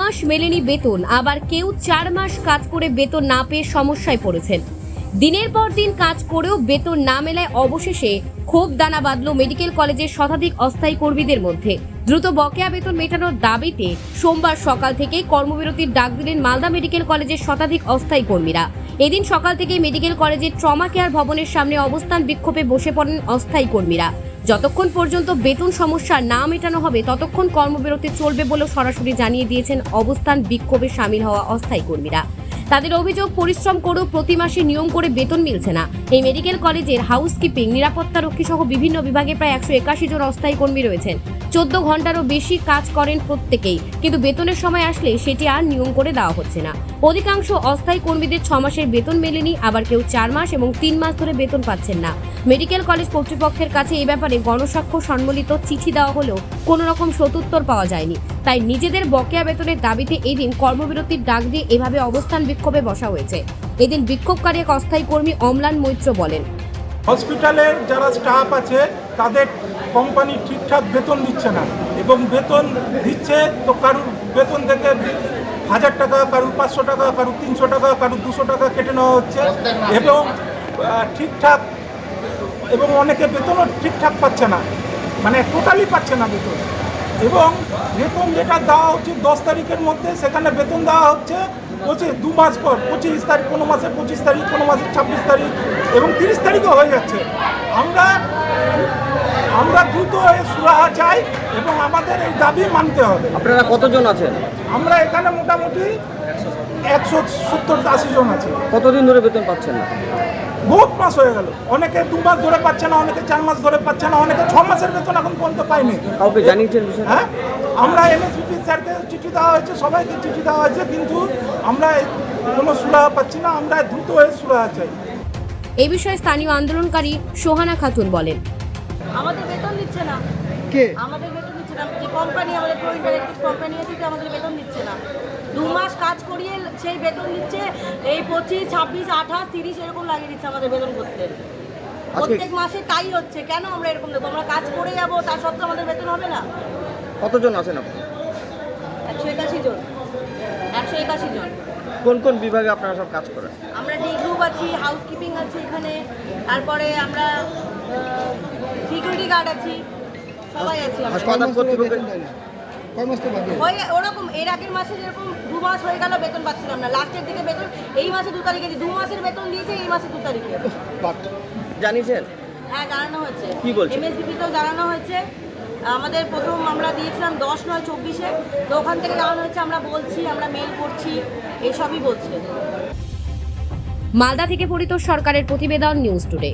মাস মেলেনি বেতন, আবার কেউ চার মাস কাজ করে বেতন না পেয়ে সমস্যায় পড়েছেন। দিনের পর দিন কাজ করেও বেতন না মেলায় অবশেষে ক্ষোভ দানা বাঁধল মেডিকেল কলেজের শতাধিক অস্থায়ী কর্মীদের মধ্যে। দ্রুত বকেয়া বেতন মেটানোর দাবিতে সোমবার সকাল থেকে কর্মবিরতির ডাক দিলেন মালদা মেডিকেল কলেজের শতাধিক অস্থায়ী কর্মীরা। এদিন সকাল থেকে মেডিকেল কলেজের ট্রমা কেয়ার ভবনের সামনে অবস্থান বিক্ষোভে বসে পড়েন অস্থায়ী কর্মীরা। যতক্ষণ পর্যন্ত বেতন সমস্যা না মেটানো হবে, ততক্ষণ কর্মবিরতি চলবে বলেও সরাসরি জানিয়ে দিয়েছেন অবস্থান বিক্ষোভে সামিল হওয়া অস্থায়ী কর্মীরা। তাদের অভিযোগ, পরিশ্রম করেও প্রতি মাসে নিয়ম করে বেতন মিলছে না। এই মেডিকেল কলেজের হাউসকিপিং নিরাপত্তা রক্ষী সহ বিভিন্ন বিভাগে প্রায় একশো একাশি জন অস্থায়ী কর্মী রয়েছেন। চোদ্দ ঘন্টারও বেশি কাজ করেন প্রত্যেকেই, কিন্তু বেতনের সময় আসলে সেটি আর নিয়ম করে দেওয়া হচ্ছে না। অধিকাংশ অস্থায়ী কর্মীদের ছ মাসের বেতন মেলেনি, আবার কেউ চার মাস এবং তিন মাস ধরে বেতন পাচ্ছেন না। মেডিকেল কলেজ কর্তৃপক্ষের কাছে এ ব্যাপারে গণস্বাক্ষর সম্বলিত চিঠি দেওয়া হলেও কোনো রকম সতুত্তর পাওয়া যায়নি। তাই নিজেদের বকেয়া বেতনের দাবিতে এদিন কর্মবিরতির ডাক দিয়ে এভাবে অবস্থান বিক্ষোভে বসা হয়েছে। এদিন বিক্ষোভকারী এক অস্থায়ী কর্মী অম্লান মৈত্র বলেন। হসপিটালের যারা স্টাফ আছে, তাদের কোম্পানি ঠিকঠাক বেতন দিচ্ছে না। এবং বেতন দিচ্ছে তো কারুর বেতন থেকে হাজার টাকা, কারুর পাঁচশো টাকা, কারুর তিনশো টাকা, কারুর দুশো টাকা কেটে নেওয়া হচ্ছে। এবং ঠিকঠাক এবং অনেকে বেতনও ঠিকঠাক পাচ্ছে না। মানে টোটালি পাচ্ছে না বেতন। এবং বেতন যেটা দেওয়া হচ্ছে দশ তারিখের মধ্যে সেখানে বেতন দেওয়া হচ্ছে পঁচিশ দু মাস পর পঁচিশ তারিখ কোনো মাসে পঁচিশ তারিখ কোনো মাসে ছাব্বিশ তারিখ এবং তিরিশ তারিখও হয়ে যাচ্ছে। আমরা আমরা দ্রুত সুরাহা চাই এবং আমাদের এই দাবি মানতে হবে। আপনারা কতজন আছেন? আমরা এখানে মোটামুটি একশো সত্তর আশি জন আছি। কতদিন ধরে বেতন পাচ্ছেন না? বহুত মাস হয়ে গেল। অনেকে দু মাস ধরে পাচ্ছে না অনেকে চার মাস ধরে পাচ্ছে না অনেকে ছ মাসের বেতন পায়নি কাউকে জানিয়েছেন হ্যাঁ? আমরা এমএসপিপি স্যারকে চিঠি দেওয়া হয়েছে সবাইকে চিঠি দেওয়া হয়েছে কিন্তু আমরা কোনো সুরাহা পাচ্ছি না আমরা দ্রুত হয়ে সুরাহা চাই। এই বিষয়ে স্থানীয় আন্দোলনকারী সোহানা খাতুন বলেন। আমাদের বেতন দিচ্ছে না। কে? আমাদের বেতন দিচ্ছে না। যে কোম্পানি আমাদের প্রো ইন্টারেক্টিভ কোম্পানি আছে যে আমাদের বেতন দিচ্ছে না। দু মাস কাজ করিয়ে সেই বেতন দিচ্ছে এই পঁচিশ ছাব্বিশ আঠাশ তিরিশ এরকম লাগিয়ে দিচ্ছে আমাদের বেতন করতে। প্রত্যেক মাসে তাই হচ্ছে। কেন আমরা এরকম দেবো আমরা কাজ করে যাব তার সত্ত্বেও আমাদের বেতন হবে না? কতজন আছেন আপনি? একশো একাশি জন। একশো একাশি জন। কোন কোন বিভাগে আপনারা সব কাজ করেন? আমরা ডি গ্রুপ আছি হাউসকিপিং আছে এখানে। তারপরে আমরা সিকিউরিটি গার্ড আছি। সবাই আছি হাসপাতাল কর্তৃপক্ষ ওরকম এর আগের মাসে যেরকম দু মাস হয়ে গেল বেতন পাচ্ছিলাম না। লাস্টের দিকে বেতন এই মাসে দু তারিখে দু মাসের বেতন দিয়েছে এই মাসে দু তারিখে। জানিয়েছেন? হ্যাঁ জানানো হয়েছে। কি বলছে? এমএসবিপিতেও জানানো হয়েছে। আমাদের প্রথম আমরা দিয়েছিলাম দশ নয় চব্বিশে। তো ওখান থেকে জানানো হয়েছে আমরা বলছি আমরা মেল করছি এসবই বলছে। মালদা থেকে পরিত সরকারের প্রতিবেদন নিউজ টুডে।